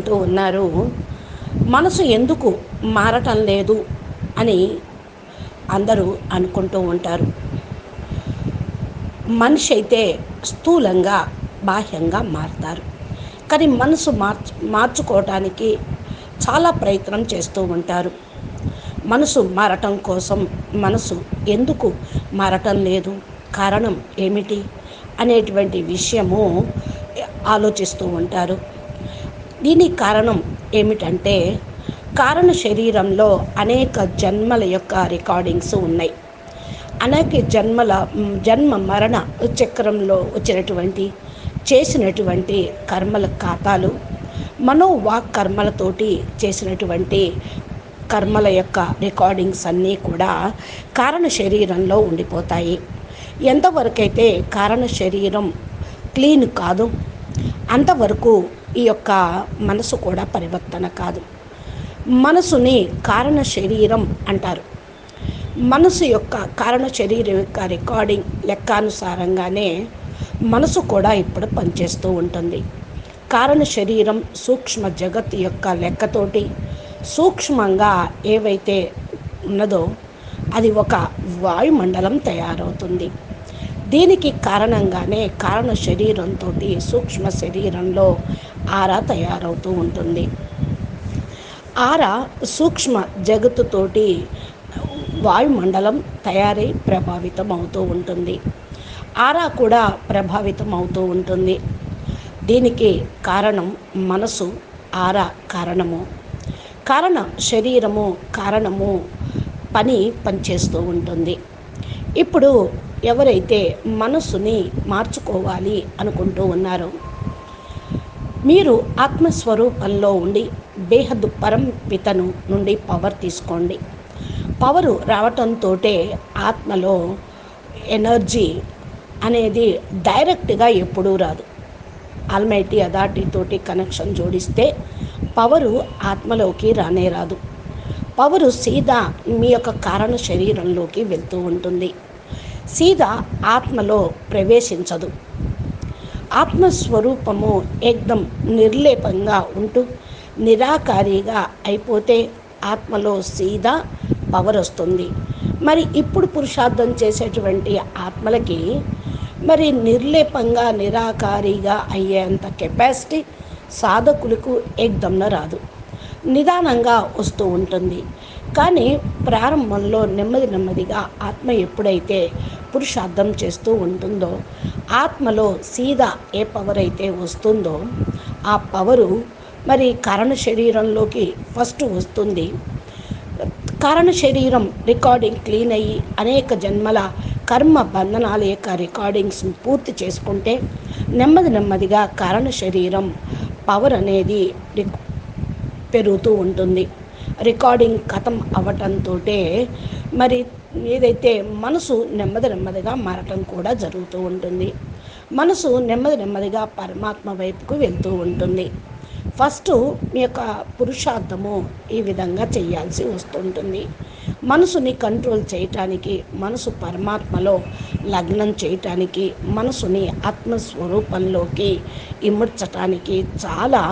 అంటూ ఉన్నారు. మనసు ఎందుకు మారటం లేదు అని అందరూ అనుకుంటూ ఉంటారు. మనిషి అయితే స్థూలంగా బాహ్యంగా మారుతారు. కానీ మనసు మార్చు మార్చుకోవటానికి చాలా ప్రయత్నం చేస్తూ ఉంటారు. మనసు మారటం కోసం మనసు ఎందుకు మారటం లేదు? కారణం ఏమిటి? అనేటువంటి విషయము ఆలోచిస్తూ ఉంటారు. దీనికి కారణం ఏమిటంటే కారణ శరీరంలో అనేక జన్మల యొక్క రికార్డింగ్స్ ఉన్నాయి. అనేక జన్మల జన్మ మరణ చక్రంలో వచ్చినటువంటి చేసినటువంటి కర్మల ఖాతాలు మనోవాక్ కర్మలతోటి చేసినటువంటి కర్మల యొక్క రికార్డింగ్స్ అన్నీ కూడా కారణ శరీరంలో ఉండిపోతాయి. ఎంతవరకైతే కారణ శరీరం క్లీన్ కాదు అంతవరకు ఈ యొక్క మనసు కూడా పరివర్తన కాదు. మనసుని కారణ శరీరం అంటారు. మనసు యొక్క కారణ శరీరం యొక్క రికార్డింగ్ లెక్కానుసారంగానే మనసు కూడా ఇప్పుడు పనిచేస్తూ ఉంటుంది. కారణ శరీరం సూక్ష్మ జగత్ యొక్క లెక్కతోటి సూక్ష్మంగా ఏవైతే ఉన్నదో అది ఒక వాయుమండలం తయారవుతుంది. దీనికి కారణంగానే కారణ శరీరంతో సూక్ష్మ శరీరంలో ఆరా తయారవుతూ ఉంటుంది. ఆరా సూక్ష్మ జగత్తుతోటి వాయుమండలం తయారై ప్రభావితం అవుతూ ఉంటుంది. ఆరా కూడా ప్రభావితం అవుతూ ఉంటుంది. దీనికి కారణం మనసు ఆరా కారణము. కారణ శరీరము కారణము పని పనిచేస్తూ ఉంటుంది. ఇప్పుడు ఎవరైతే మనసుని మార్చుకోవాలి అనుకుంటూ ఉన్నారో మీరు ఆత్మస్వరూపంలో ఉండి బేహద్దు పరం పితను నుండి పవర్ తీసుకోండి. పవరు రావటంతో ఆత్మలో ఎనర్జీ అనేది డైరెక్ట్గా ఎప్పుడూ రాదు. ఆల్మైటీ అథారిటీతోటి కనెక్షన్ జోడిస్తే పవరు ఆత్మలోకి రానే రాదు. పవరు సీదా మీ యొక్క కారణ శరీరంలోకి వెళ్తూ ఉంటుంది. సీదా ఆత్మలో ప్రవేశించదు. ఆత్మస్వరూపము ఏకదం నిర్లేపంగా ఉంటూ నిరాకారిగా అయిపోతే ఆత్మలో సీదా పవర్ వస్తుంది. మరి ఇప్పుడు పురుషార్థం చేసేటువంటి ఆత్మలకి మరి నిర్లేపంగా నిరాకారిగా అయ్యేంత కెపాసిటీ సాధకులకు ఏకదంన రాదు. నిదానంగా వస్తూ ఉంటుంది. కానీ ప్రారంభంలో నెమ్మది నెమ్మదిగా ఆత్మ ఎప్పుడైతే పురుషార్థం చేస్తూ ఉంటుందో ఆత్మలో సీదా ఏ పవర్ అయితే వస్తుందో ఆ పవరు మరి కారణ శరీరంలోకి ఫస్ట్ వస్తుంది. కారణ శరీరం రికార్డింగ్ క్లీన్ అయ్యి అనేక జన్మల కర్మ బంధనాల యొక్క రికార్డింగ్స్ పూర్తి చేసుకుంటే నెమ్మది నెమ్మదిగా కారణ శరీరం పవర్ అనేది పెరుగుతూ ఉంటుంది. రికార్డింగ్ కథం అవ్వటంతో మరి ఏదైతే మనసు నెమ్మది నెమ్మదిగా మారటం కూడా జరుగుతూ ఉంటుంది. మనసు నెమ్మది నెమ్మదిగా పరమాత్మ వైపుకు వెళ్తూ ఉంటుంది. ఫస్ట్ మీ యొక్క పురుషార్థము ఈ విధంగా చేయాల్సి వస్తుంటుంది. మనసుని కంట్రోల్ చేయటానికి మనసు పరమాత్మలో లగ్నం చేయటానికి మనసుని ఆత్మస్వరూపంలోకి ఇమర్చటానికి చాలా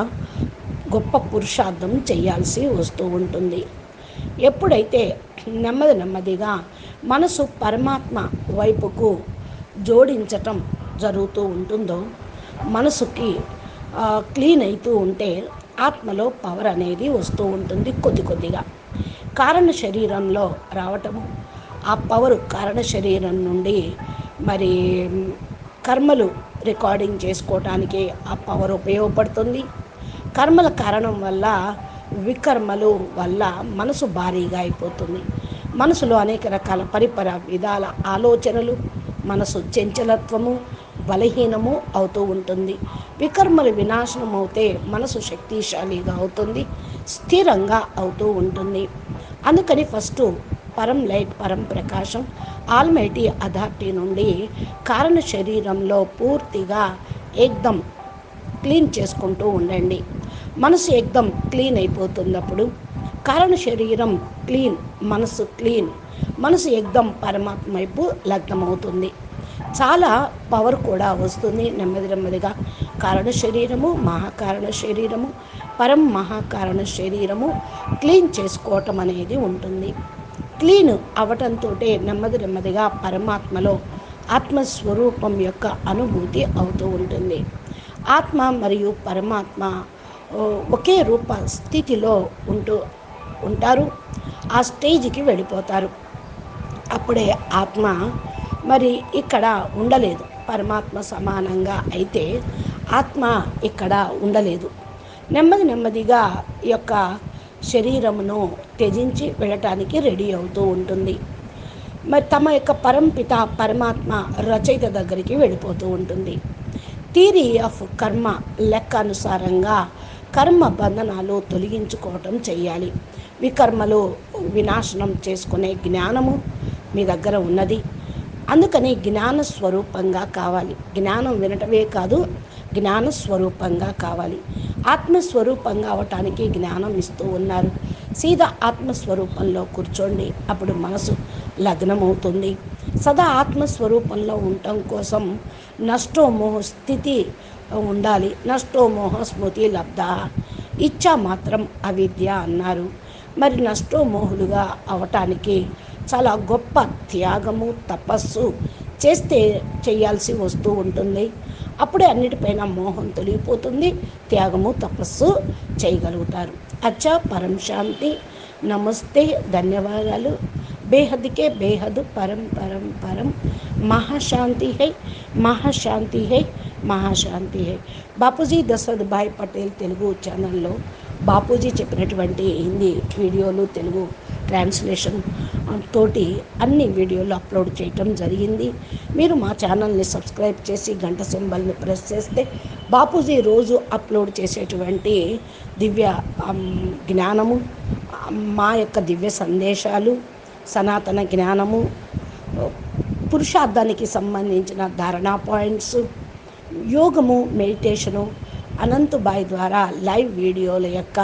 గొప్ప పురుషార్థం చేయాల్సి వస్తూ ఉంటుంది. ఎప్పుడైతే నెమ్మది నెమ్మదిగా మనసు పరమాత్మ వైపుకు జోడించటం జరుగుతూ ఉంటుందో మనసుకి క్లీన్ అవుతూ ఉంటే ఆత్మలో పవర్ అనేది వస్తూ ఉంటుంది కొద్ది కొద్దిగా. కారణ శరీరంలో రావటము ఆ పవర్ కారణ శరీరం నుండి మరి కర్మలు రికార్డింగ్ చేసుకోవటానికి ఆ పవర్ ఉపయోగపడుతుంది. కర్మల కారణం వల్ల వికర్మలు వల్ల మనసు భారీగా అయిపోతుంది. మనసులో అనేక రకాల పరిపర విధాల ఆలోచనలు మనసు చెంచలత్వము బలహీనము అవుతూ ఉంటుంది. వికర్మలు వినాశనం అవుతే మనసు శక్తిశాలిగా అవుతుంది స్థిరంగా అవుతూ ఉంటుంది. అందుకని ఫస్ట్ పరం లైట్ పరం ప్రకాశం ఆల్మైటీ అథారిటీ నుండి కారణ శరీరంలో పూర్తిగా ఏకదం క్లీన్ చేసుకుంటూ ఉండండి. మనసు ఎగ్దం క్లీన్ అయిపోతున్నప్పుడు కారణ శరీరం క్లీన్ మనసు క్లీన్. మనసు ఎగ్దం పరమాత్మ వైపు లగ్నమవుతుంది. చాలా పవర్ కూడా వస్తుంది నెమ్మది నెమ్మదిగా. కారణ శరీరము మహాకారణ శరీరము పరం మహాకారణ శరీరము క్లీన్ చేసుకోవటం అనేది ఉంటుంది. క్లీన్ అవటంతో నెమ్మది నెమ్మదిగా పరమాత్మలో ఆత్మస్వరూపం యొక్క అనుభూతి అవుతూ ఉంటుంది. ఆత్మ మరియు పరమాత్మ ఒకే రూప స్థితిలో ఉంటూ ఉంటారు. ఆ స్టేజ్కి వెళ్ళిపోతారు. అప్పుడే ఆత్మ మరి ఇక్కడ ఉండలేదు. పరమాత్మ సమానంగా అయితే ఆత్మ ఇక్కడ ఉండలేదు. నెమ్మది నెమ్మదిగా ఈ యొక్క శరీరమును త్యజించి వెళ్ళటానికి రెడీ అవుతూ ఉంటుంది. మరి తమ యొక్క పరంపిత పరమాత్మ రచయిత దగ్గరికి వెళ్ళిపోతూ ఉంటుంది. థీరీ ఆఫ్ కర్మ లెక్క అనుసారంగా కర్మ బంధనాలు తొలగించుకోవటం చేయాలి వికర్మలు వినాశనం చేసుకునే జ్ఞానము మీ దగ్గర ఉన్నది. అందుకని జ్ఞాన స్వరూపంగా కావాలి. జ్ఞానం వినటమే కాదు జ్ఞాన స్వరూపంగా కావాలి. ఆత్మస్వరూపంగా అవటానికి జ్ఞానం ఇస్తూ ఉన్నారు. సీదా ఆత్మస్వరూపంలో కూర్చోండి. అప్పుడు మనసు లగ్నమవుతుంది. సదా ఆత్మస్వరూపంలో ఉండటం కోసం నష్టోమోహ స్థితి ఉండాలి. నష్టోమోహ స్మృతి లబ్ధ. ఇచ్చా మాత్రం అవిద్య అన్నారు. మరి నష్టోమోహులుగా అవటానికి చాలా గొప్ప త్యాగము తపస్సు చేస్తే చేయాల్సి వస్తూ ఉంటుంది. అప్పుడే అన్నిటిపైన మోహం తొలగిపోతుంది. త్యాగము తపస్సు చేయగలుగుతారు. అచ్చా పరం శాంతి. నమస్తే ధన్యవాదాలు. బేహద్కే బేహద్ పరం పరం పరం. మహాశాంతి హై మహాశాంతి హై మహాశాంతి హై బాపూజీ దశరథ్ భాయ్ పటేల్ తెలుగు ఛానల్లో బాపూజీ చెప్పినటువంటి హిందీ వీడియోలు తెలుగు ట్రాన్స్లేషన్ తోటి అన్ని వీడియోలు అప్లోడ్ చేయటం జరిగింది. మీరు మా ఛానల్ని సబ్స్క్రైబ్ చేసి గంట సింబల్ని ప్రెస్ చేస్తే బాపూజీ రోజు అప్లోడ్ చేసేటువంటి దివ్య జ్ఞానము మా యొక్క దివ్య సందేశాలు సనాతన జ్ఞానము పురుషార్థానికి సంబంధించిన ధారణా పాయింట్స్ యోగము మెడిటేషను అనంతబాయ్ ద్వారా లైవ్ వీడియోల యొక్క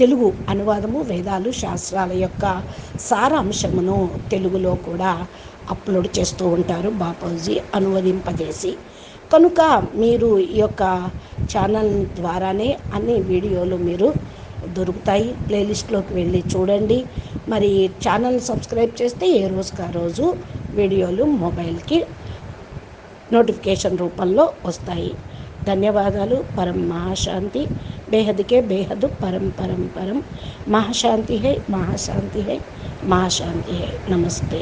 తెలుగు అనువాదము వేదాలు శాస్త్రాల యొక్క సారాంశమును తెలుగులో కూడా అప్లోడ్ చేస్తూ ఉంటారు బాపూజీ అనువదింపజేసి. కనుక మీరు ఈ యొక్క ఛానల్ ద్వారానే అన్ని వీడియోలు మీరు దొరుకుతాయి. ప్లేలిస్ట్లోకి వెళ్ళి చూడండి. మరి ఛానల్ సబ్స్క్రైబ్ చేస్తే ఏ రోజుకి ఆ రోజు వీడియోలు మొబైల్కి నోటిఫికేషన్ రూపంలో వస్తాయి. ధన్యవాదాలు. పరం మహాశాంతి. బేహద్కే బేహద్. పరం పరం పరం. మహాశాంతి హై మహాశాంతి హై మహాశాంతి హై. నమస్తే.